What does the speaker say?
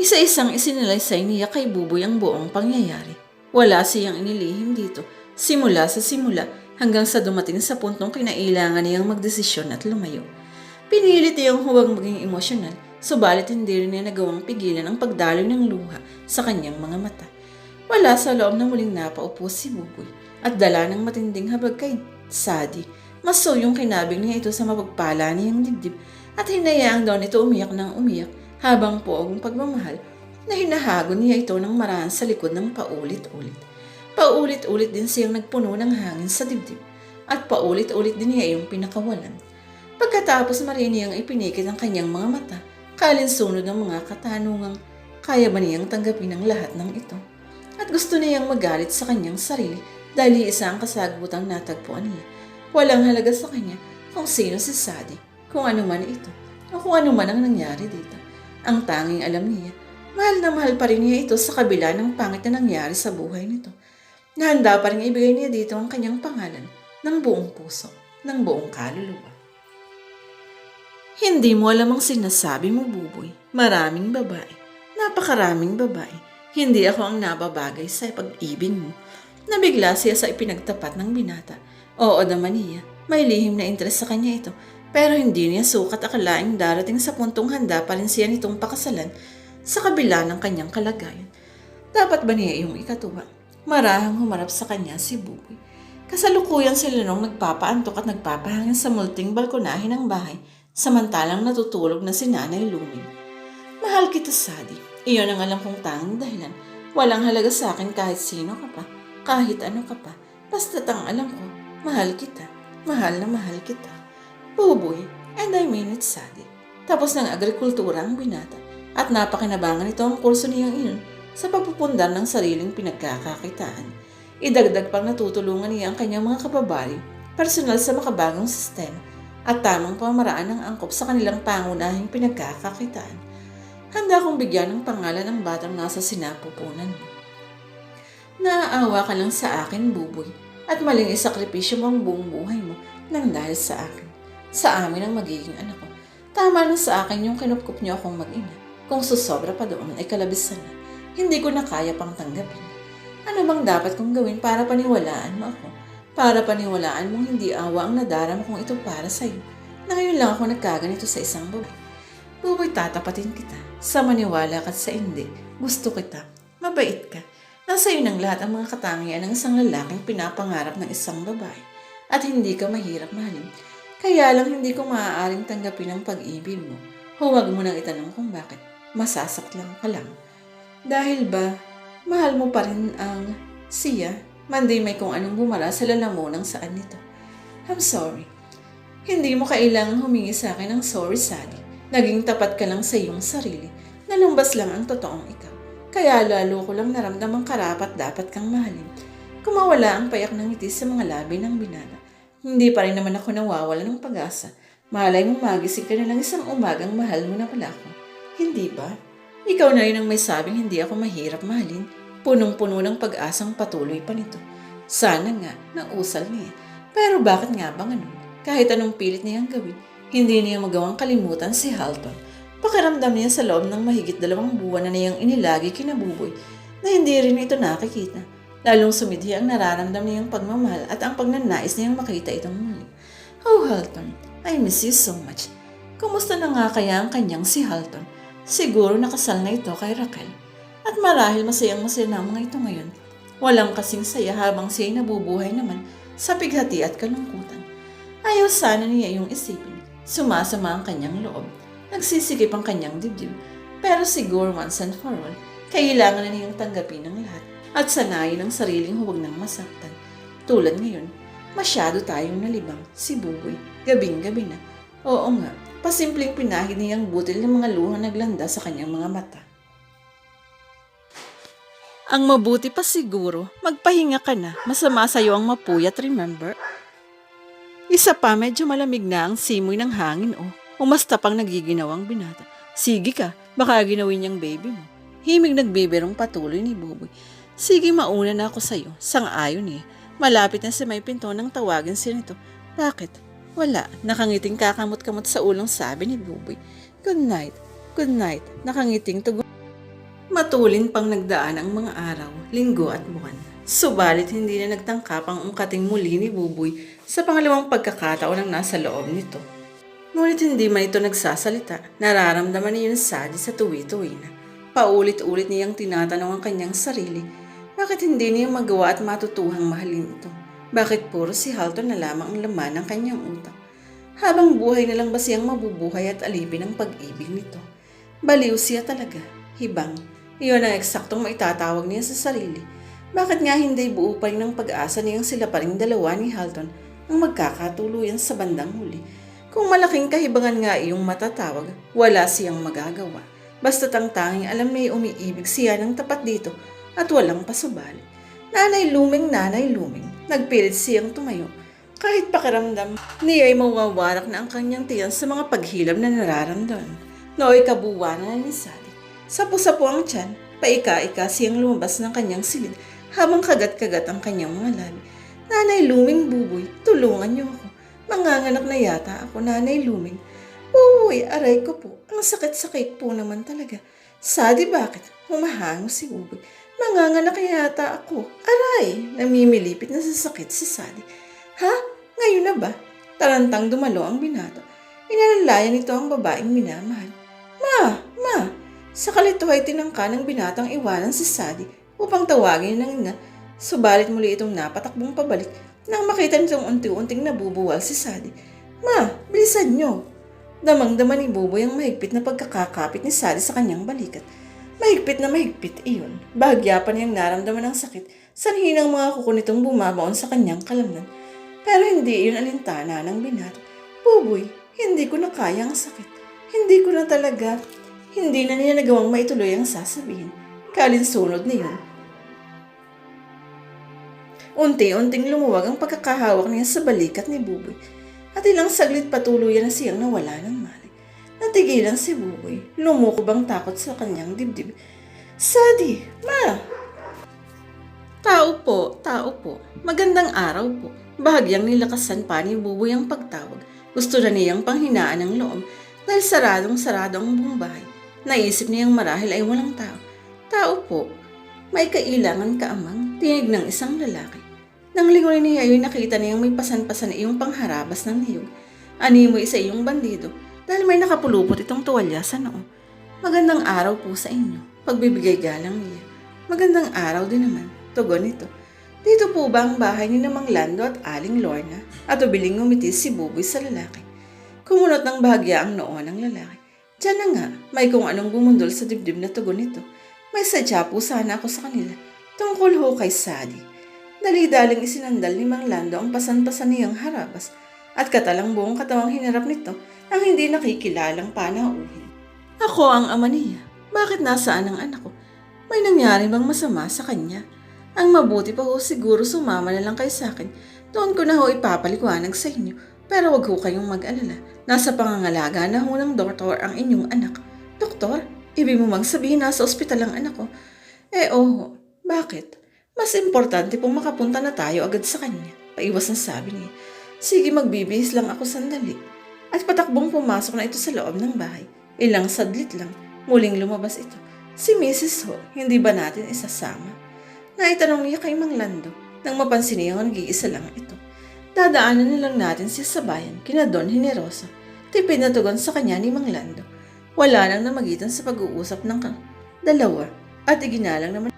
Isa-isang isinalaysay niya kay Buboy ang buong pangyayari. Wala siyang inilihim dito, simula sa simula hanggang sa dumating sa puntong kinailangan niyang magdesisyon at lumayo. Pinilit niyang huwag maging emosyonal, subalit hindi rin niya nagawang pigilan ang pagdaloy ng luha sa kanyang mga mata. Wala sa loob na muling napaupo si Buboy at dala ng matinding habag kay Sadi. Maso yung kinabing niya ito sa mapagpala niyang dibdib at hinayaang daw nito umiyak ng umiyak habang poong pagmamahal na hinahago niya ito ng marahan sa likod ng paulit-ulit. Paulit-ulit din siyang nagpuno ng hangin sa dibdib at paulit-ulit din niya yung pinakawalan. Pagkatapos mariniyang ipinikit ang kanyang mga mata, kalinsunod ng mga katanungang kaya ba niyang tanggapin ang lahat ng ito. At gusto niyang magalit sa kanyang sarili dahil isa ang kasagutang natagpuan niya. Walang halaga sa kanya kung sino si Sadi, kung ano man ito, o kung ano man ang nangyari dito. Ang tanging alam niya, mahal na mahal pa rin niya ito sa kabila ng pangit na nangyari sa buhay nito. Nahanda pa rin ibigay niya dito ang kanyang pangalan ng buong puso, ng buong kaluluwa. Hindi mo alam ang sinasabi mo, Buboy. Maraming babae. Napakaraming babae. Hindi ako ang nababagay sa pag-ibig mo. Nabigla siya sa ipinagtapat ng binata. Oo naman niya, may lihim na interes sa kanya ito. Pero hindi niya sukat akalaing darating sa puntong handa pa rin siya nitong pakasalan sa kabila ng kanyang kalagayan. Dapat ba niya iyong ikatuwa? Marahang humarap sa kanya si Buboy. Kasalukuyan sila nung nagpapaantok at nagpapahangin sa multing balkonahe ng bahay samantalang natutulog na si Nanay Luming. Mahal kita, Sadi. Iyon ang alam kong tanging dahilan. Walang halaga sa akin kahit sino ka pa, kahit ano ka pa. Basta't ang alam ko, mahal kita. Mahal na mahal kita. Buboy, and I mean it, Sadi. Tapos ng agrikultura ang binata at napakinabangan ito ang kurso niyang iyon sa pagpupundar ng sariling pinagkakakitaan. Idagdag pang natutulungan niya ang kanyang mga kababayan personal sa makabagong sistema at tamang pamaraan ng angkop sa kanilang pangunahing pinagkakakitaan. Handa kong bigyan ng pangalan ng batang nasa sinapupunan mo. Naaawa ka lang sa akin, buboy, at maling isakripisyo mo ang buong buhay mo nang dahil sa akin. Sa amin ang magiging anak ko. Tama na sa akin yung kinupkup niyo akong mag-ina. Kung susobra pa doon ay kalabisan na. Hindi ko na kaya pang tanggapin. Ano bang dapat kong gawin para paniwalaan mo ako? Para paniwalaan mong hindi awa ang nadarama kong ito para sa'yo. Na ngayon lang ako nagkaganito sa isang babae. Buboy tatapatin kita. Sa maniwala ka at sa hindi. Gusto kita. Mabait ka. Nasa iyo ng lahat ang mga katangian ng isang lalaking pinapangarap ng isang babae. At hindi ka mahirap mahalin. Kaya lang hindi ko maaaring tanggapin ang pag-ibig mo. Huwag mo nang itanong kung bakit. Masasaklang ka lang. Dahil ba, mahal mo pa rin ang siya, manday may kung anong bumara sa lalamunang saan nito. I'm sorry. Hindi mo kailangang humingi sa akin ng sorry, Sally. Naging tapat ka lang sa iyong sarili. Nalumbas lang ang totoong ikaw. Kaya lalo ko lang naramdamang karapat dapat kang mahalin. Kumawala ang payak ng ngiti sa mga labi ng binata. Hindi pa rin naman ako nawawala ng pag-asa. Malay mo magising ka na lang isang umagang mahal mo na pala ako. Hindi ba? Ikaw na rin ang may sabing hindi ako mahirap mahalin. Punong-puno ng pag-asang patuloy pa nito. Sana nga, nausal niya. Pero bakit nga ba ganun? Kahit anong pilit niyang gawin, hindi niya magawang kalimutan si Halton. Pakiramdam niya sa loob ng mahigit dalawang buwan na niyang inilagi kinabuboy na hindi rin ito nakikita. Lalong sumidhi ang nararamdam niyang pagmamahal at ang pagnanais niyang makita itong muli. Oh, Halton, I miss you so much. Kumusta na nga kaya ang kanyang si Halton? Siguro nakasal na ito kay Raquel. At marahil masayang masaya na mga ito ngayon. Walang kasing saya habang siya'y nabubuhay naman sa pighati at kalungkutan. Ayaw sana niya yung isipin. Sumasama ang kanyang loob. Nagsisikip ang kanyang dibdib. Pero siguro once and for all, kailangan na niyang tanggapin ang lahat at sanayin ang sariling huwag nang masaktan. Tulad ngayon, masyado tayong nalibang si Buboy. Gabing-gabi na. Oo nga, pasimpleng pinahid niyang butil ng mga luhang naglanda sa kanyang mga mata. Ang mabuti pa siguro, magpahinga ka na. Masama sa'yo ang mapuyat, remember? Isa pa, medyo malamig na ang simoy ng hangin, oh. Umasta pang nagiginawang binata. Sige ka, baka ginawin niyang baby mo. Himig nagbibirong patuloy ni Buboy. Sige, mauna na ako sa'yo. Sang-ayon eh. Malapit na sa may pinto nang tawagin siya nito. Bakit? Wala. Nakangiting kakamot-kamot sa ulong sabi ni Buboy. Good night. Good night. Nakangiting tugon. Matulin pang nagdaan ang mga araw, linggo at buwan. Subalit hindi na nagtangka pang ungkating muli ni Buboy sa pangalawang pagkakataon ng nasa loob nito. Ngunit hindi man ito nagsasalita, nararamdaman niya yung sadi sa tuwi-tuwi na. Paulit-ulit niyang tinatanong ang kanyang sarili, bakit hindi niya magawa at matutuhang mahalin ito? Bakit puro si Halton na lamang ang laman ng kanyang utak? Habang buhay na lang ba siyang mabubuhay at alipin ang pag-ibig nito? Baliw siya talaga, hibang. Iyon ang eksaktong maitatawag niya sa sarili. Bakit nga hindi buo pa rin ng pag-asa niyang sila pa rin dalawa ni Halton ang magkakatuluyan sa bandang huli? Kung malaking kahibangan nga iyong matatawag, wala siyang magagawa. Basta't ang tanging alam niya umiibig siya ng tapat dito at walang pasubali. Nanay luming, nanay luming. Nagpilit siyang tumayo. Kahit pakiramdam, niya ay mawawarak na ang kanyang tiyan sa mga paghilab na nararamdaman. Nooy kabuwanan na ni Sally. Sapo-sapo ang tiyan, paika-ika siyang lumabas ng kanyang silid habang kagat-kagat ang kanyang mga labi. Nanay luming buboy, tulungan niyo ako. Manganganak na yata ako, nanay luming. Uy, aray ko po. Ang sakit-sakit po naman talaga. Sadi, bakit? Humahango si Buboy. Manganganak yata ako. Aray! Namimilipit na sa sakit si Sadi. Ha? Ngayon na ba? Tarantang dumalo ang binata. Inalalayan nito ang babaeng minamahal. Ma! Ma! Sa kalito ay tinangka ng binatang iwanan si Sadi upang tawagin ng ina. Subalit muli itong napatakbong pabalik nang makita nitong unti-unting nabubuwal si Sadi. Ma! Bilisan niyo! Damang-dama ni Buboy ang mahigpit na pagkakakapit ni Sally sa kanyang balikat. Mahigpit na mahigpit iyon. Bahagya pa niyang naramdaman ng sakit sa hinang mga kuko nitong bumabaon sa kanyang kalamnan. Pero hindi iyon alintana ng binat. Buboy, hindi ko na kaya ang sakit. Hindi ko na talaga. Hindi na niya nagawang maituloy ang sasabihin. Kalinsunod na yun. Unti-unting lumuwag ang pagkakahawak niya sa balikat ni Buboy at ilang saglit patuloy na siyang nawala ng. Natigilan si Buboy, lumukob ang takot sa kanyang dibdib. Sadi, ma! Tao po, tao po. Magandang araw po. Bahagyang nilakasan pa ni Buboy ang pagtawag. Gusto na niyang panghinaan ng loob dahil saradong sarado ang buong bahay. Naisip niyang marahil ay walang tao. Tao po. May kailangan ka amang, tinig ng isang lalaki. Nang lingon niya ay nakita niyang may pasan-pasan na iyong pangharabas ng niyog. Animo isa iyong bandido dahil may nakapulupot itong tuwalya sa noo. Magandang araw po sa inyo. Pagbibigay galang niya. Magandang araw din naman. Tugon ito. Dito po ba ang bahay ni Namang Lando at Aling Lorna? At ubiling ngumiti si Buboy sa lalaki. Kumunot ng bahagya ang noo ng lalaki. Diyan na nga, may kung anong bumundol sa dibdib na tugon nito. May sadya po sana ako sa kanila. Tungkol ho kay Sadi. Dali-daling isinandal ni Mang Lando ang pasan-pasan niyang harabas at katalang buong katawang hinarap nito ang hindi nakikilalang panauhin. Ako ang ama niya. Bakit nasaan ang anak ko? May nangyari bang masama sa kanya? Ang mabuti pa ho siguro sumama na lang kayo sa akin. Doon ko na ho ipapaliwanag sa inyo. Pero wag ho kayong mag-alala. Nasa pangangalaga na ho ng doktor ang inyong anak. Doktor, ibig mo magsabihin nasa ospital ang anak ko? Eh oo, bakit? Mas importante pong makapunta na tayo agad sa kanya. Paiwas na sabi niya. Sige, magbibihis lang ako sandali. At patakbong pumasok na ito sa loob ng bahay. Ilang sadlit lang, muling lumabas ito. Si Mrs. Ho, hindi ba natin isasama? Naitanong niya kay Mang Lando nang mapansin niya nag-iisa lang ito. Dadaanan na lang natin siya sa bayan kina Don Generoso. Tipid na tugon sa kanya ni Mang Lando. Wala nang namagitan sa pag-uusap ng dalawa at iginalang naman